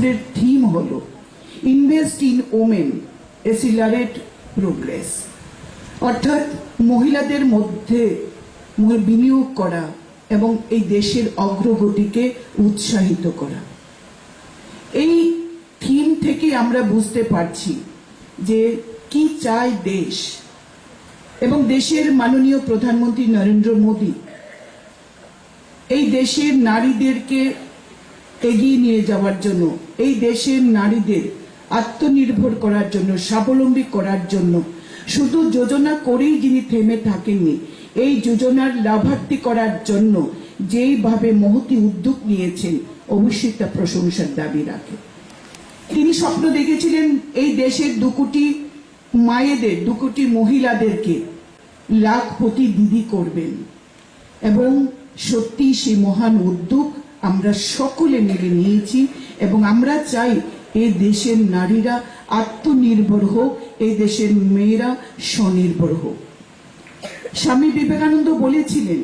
বছরের থিম হলো invest in women accelerate progress অর্থাৎ মহিলাদের মধ্যে বিনিয়োগ করা এবং এই দেশের অগ্রগতিকে উৎসাহিত করা। এই থিম থেকে আমরা বুঝতে পারছি যে কি চায় দেশ এবং দেশের মাননীয় প্রধানমন্ত্রী নরেন্দ্র মোদী। এই দেশের নারীদেরকে এগিয়ে নিয়ে যাওয়ার জন্য, এই দেশের নারীদের আত্মনির্ভর করার জন্য, স্বাবলম্বী করার জন্য। শুধু যোজনা করেই যিনি থেমে থাকেননি, এই যোজনার লাভার্থী করার জন্য যেইভাবে মহতি উদ্যোগ নিয়েছেন অবশ্যই তা প্রশংসার দাবি রাখে। তিনি স্বপ্ন দেখেছিলেন এই দেশের দু কোটি মায়েদের, দু কোটি মহিলাদেরকে লাখপতি দিদি করবেন। এবং সত্যি সেই মহান উদ্যোগ আমরা সকলে মিলে নিয়েছি এবং আমরা চাই এই দেশের নারীরা আত্মনির্ভর হোক, এই দেশের মেয়েরা স্বনির্ভর হোক। স্বামী বিবেকানন্দ বলেছিলেন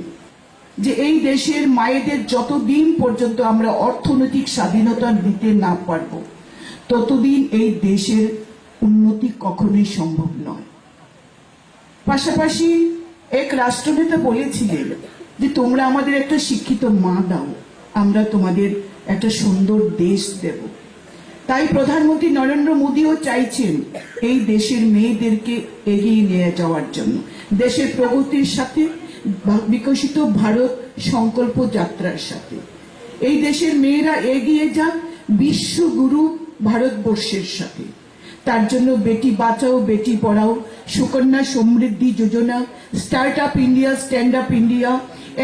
যে এই দেশের মায়েদের যতদিন পর্যন্ত আমরা অর্থনৈতিক স্বাধীনতা দিতে না পারব, ততদিন এই দেশের উন্নতি কখনোই সম্ভব নয়। পাশাপাশি এক রাষ্ট্রনেতা বলেছিলেন যে তোমরা আমাদের একটা শিক্ষিত মা দাও। আমরা তোমাদের একটা সুন্দর দেশ দেব। তাই প্রধানমন্ত্রী নরেন্দ্র মোদীও চাইছেন এই দেশের মেয়েদেরকে এগিয়ে নিয়ে যাওয়ার জন্য। দেশের প্রগতির সাথে বিকশিত ভারত সংকল্প যাত্রার সাথে। এই দেশের মেয়েরা এগিয়ে যাক বিশ্বগুরু ভারতবর্ষের সাথে। তার জন্য Beti Bachao, Beti Padhao, Sukanya Samriddhi Yojana, start up India, stand up India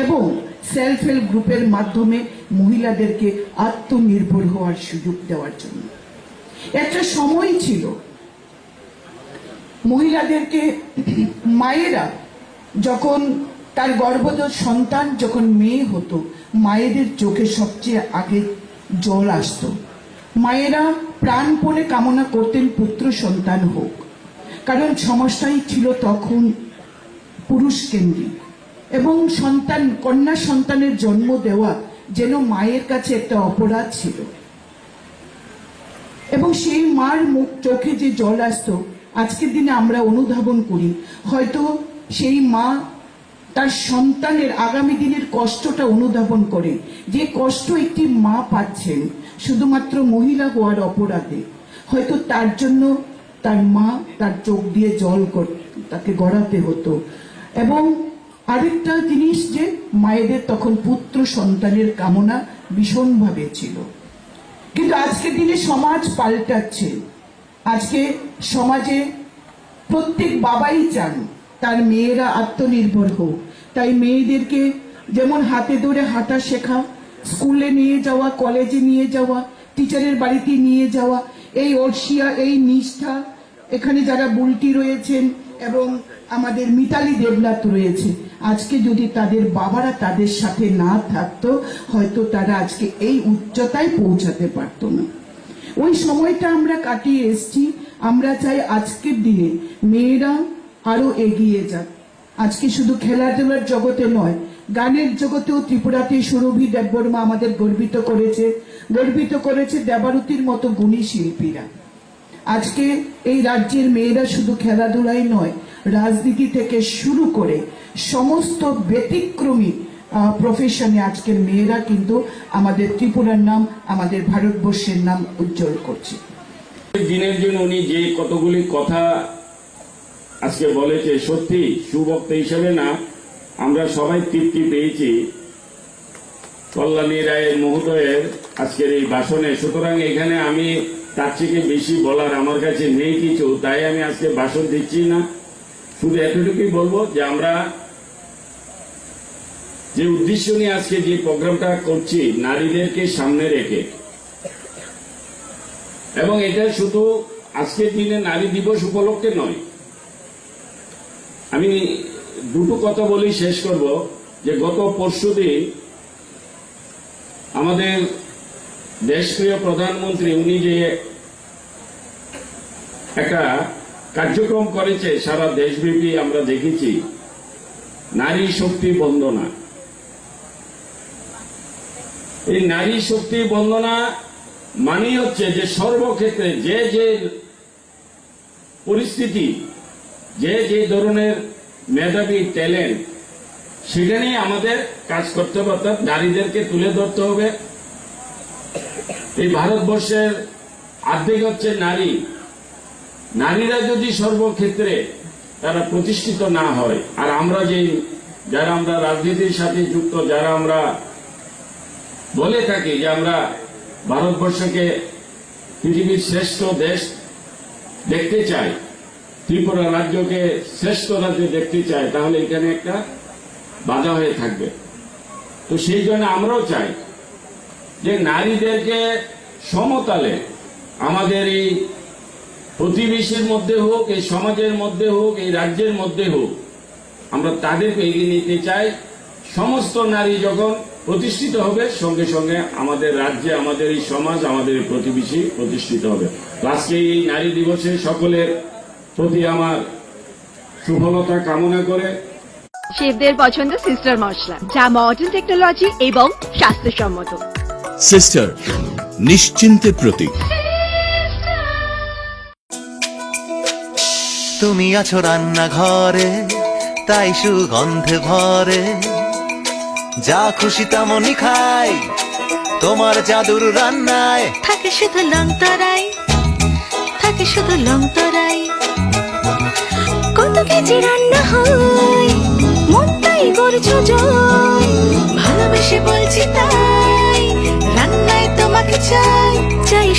এবং সেলফ হেল্প গ্রুপের মাধ্যমে মহিলাদেরকে আত্মনির্ভর হওয়ার সুযোগ দেওয়ার জন্য। একটা সময় ছিল, মহিলাদেরকে মায়েরা যখন তার গর্ভজ সন্তান যখন মেয়ে হতো, মায়েদের চোখে সবচেয়ে আগে জল আসতো। মায়েরা প্রাণপণে কামনা করতেন পুত্র সন্তান হোক, কারণ সমস্যাই ছিল তখন পুরুষ কেন্দ্রিক। এবং সন্তান, কন্যা সন্তানের জন্ম দেওয়া যেন মায়ের কাছে একটা অপরাধ ছিল। এবং সেই মার মুখ, চোখে যে জল আসতো, আজকের দিনে আমরা অনুধাবন করি। হয়তো সেই মা তার সন্তানের আগামী দিনের কষ্টটা অনুধাবন করে যে কষ্ট একটি মা পাচ্ছেন, শুধুমাত্র মহিলা হওয়ার অপরাধে। হয়তো তার জন্য তার মা তার চোখ দিয়ে জল তাকে গড়াতে হতো। এবং আরেকটা জিনিস যে মায়েদের তখন পুত্র সন্তানের কামনা ভীষণভাবে ছিল। কিন্তু আজকের দিনে সমাজ পাল্টাচ্ছে। আজকে সমাজে প্রত্যেক বাবাই চান তার মেয়েরা আত্মনির্ভর হোক। তাই মেয়েদেরকে যেমন হাতে ধরে হাঁটা শেখা, স্কুলে নিয়ে যাওয়া, কলেজে নিয়ে যাওয়া, টিচারের বাড়িতে নিয়ে যাওয়া, এই অর্ষিয়া এই নিষ্ঠা, এখানে যারা বুলটি রয়েছেন এবং আমাদের মিতালি দেবনাথ রয়েছে আজকে যদি তাদের বাবারা তাদের সাথে না থাকতো, হয়তো তারা আজকে এই উচ্চতায় পৌঁছাতে পারতো না। ওই সময়টা আমরা কাটিয়ে এসছি। আমরা চাই আজকের দিনে মেয়েরা আরও এগিয়ে যাক। আজকে শুধু খেলাধুলার জগতে নয়, গানের জগতেও ত্রিপুরাতে সুরভি দেববর্মা আমাদের গর্বিত করেছে। গর্বিত করেছে দেবারতির মতো গুণী শিল্পীরা। আজকে এই রাজ্যের মেয়েরা শুধু খেলাধুলাই নয়, রাজনীতি থেকে শুরু করে সমস্ত ব্যতিক্রমী প্রফেশনে আজকের মেয়েরা কিন্তু আমাদের ত্রিপুরার নাম, আমাদের ভারতবর্ষের নাম উজ্জ্বল করছে। দিনের জন্য উনি যে কতগুলি কথা আজকে বলেছে সত্যি সুবক্তা হিসেবে না, আমরা সবাই তৃপ্তি পেয়েছি। কল্যাণী রায়ের মহোদয়ের আজকের এই ভাষণে। সুতরাং এখানে আমি তার থেকে বেশি বলার আমার কাছে নেই কিছু, তাই আমি আজকে ভাষণ দিচ্ছি না। শুধু এতটুকুই বলব যে আমরা যে উদ্দেশ্য নিয়ে আজকে যে প্রোগ্রামটা করছি, নারীদেরকে সামনে রেখে, এবং এটা শুধু আজকের দিনে নারী দিবস উপলক্ষে নয়। আমি দুটো কথা বলি শেষ করব যে গত পরশুদিন আমাদের দেশপ্রিয় প্রধানমন্ত্রী, উনি যে একটা কার্যক্রম করেছে, সারা দেশব্যাপী আমরা দেখেছি, নারী শক্তি বন্দনা। এই নারী শক্তি বন্দনা মানে হচ্ছে যে সর্বক্ষেত্রে যে যে পরিস্থিতি, যে যে ধরনের মেধাবী ট্যালেন্ট সেখানেই আমাদের কাজ করতে হবে, অর্থাৎ নারীদেরকে তুলে ধরতে হবে। এই ভারতবর্ষের অর্ধেক হচ্ছে নারী। নারীরা যদি সর্বক্ষেত্রে তারা প্রতিষ্ঠিত না হয়, আর আমরা যে যারা আমরা রাজনীতির সাথে যুক্ত, যারা আমরা বলে থাকি যে আমরা ভারতবর্ষকে পৃথিবীর শ্রেষ্ঠ দেশ দেখতে চাই, ত্রিপুরা রাজ্যকে শ্রেষ্ঠ রাজ্য দেখতে চাই, তাহলে এখানে একটা বাধা হয়ে থাকবে। তো সেই জন্য আমরাও চাই যে নারীদেরকে সমতালে আমাদের এই প্রতিবেশীর মধ্যে হোক, এই সমাজের মধ্যে হোক, এই রাজ্যের মধ্যে হোক, আমরা তাদেরকে এগিয়ে নিতে চাই। সমস্ত নারী যখন প্রতিষ্ঠিত হবে, সঙ্গে সঙ্গে আমাদের রাজ্যে, আমাদের এই সমাজ, আমাদের প্রতিবেশী প্রতিষ্ঠিত হবে। আজকে এই নারী দিবসে সকলের প্রতি আমার সুফলতা কামনা করে। শেফদের পছন্দ সিস্টার মশলা, যা মডার্ন টেকনোলজি এবং স্বাস্থ্যসম্মত। সিস্টার নিশ্চিন্তে প্রতীক। তুমি আছো রান্নাঘরে তাই সুগন্ধে ভরে। যা খুশি তেমনই খাই তোমার জাদুর রান্নায়। থাকে শুধু লং থাকে শুধু লং কত কেজি রান্না হয় মনটাই করছ জয় ভালোবেসে বলছি তাই।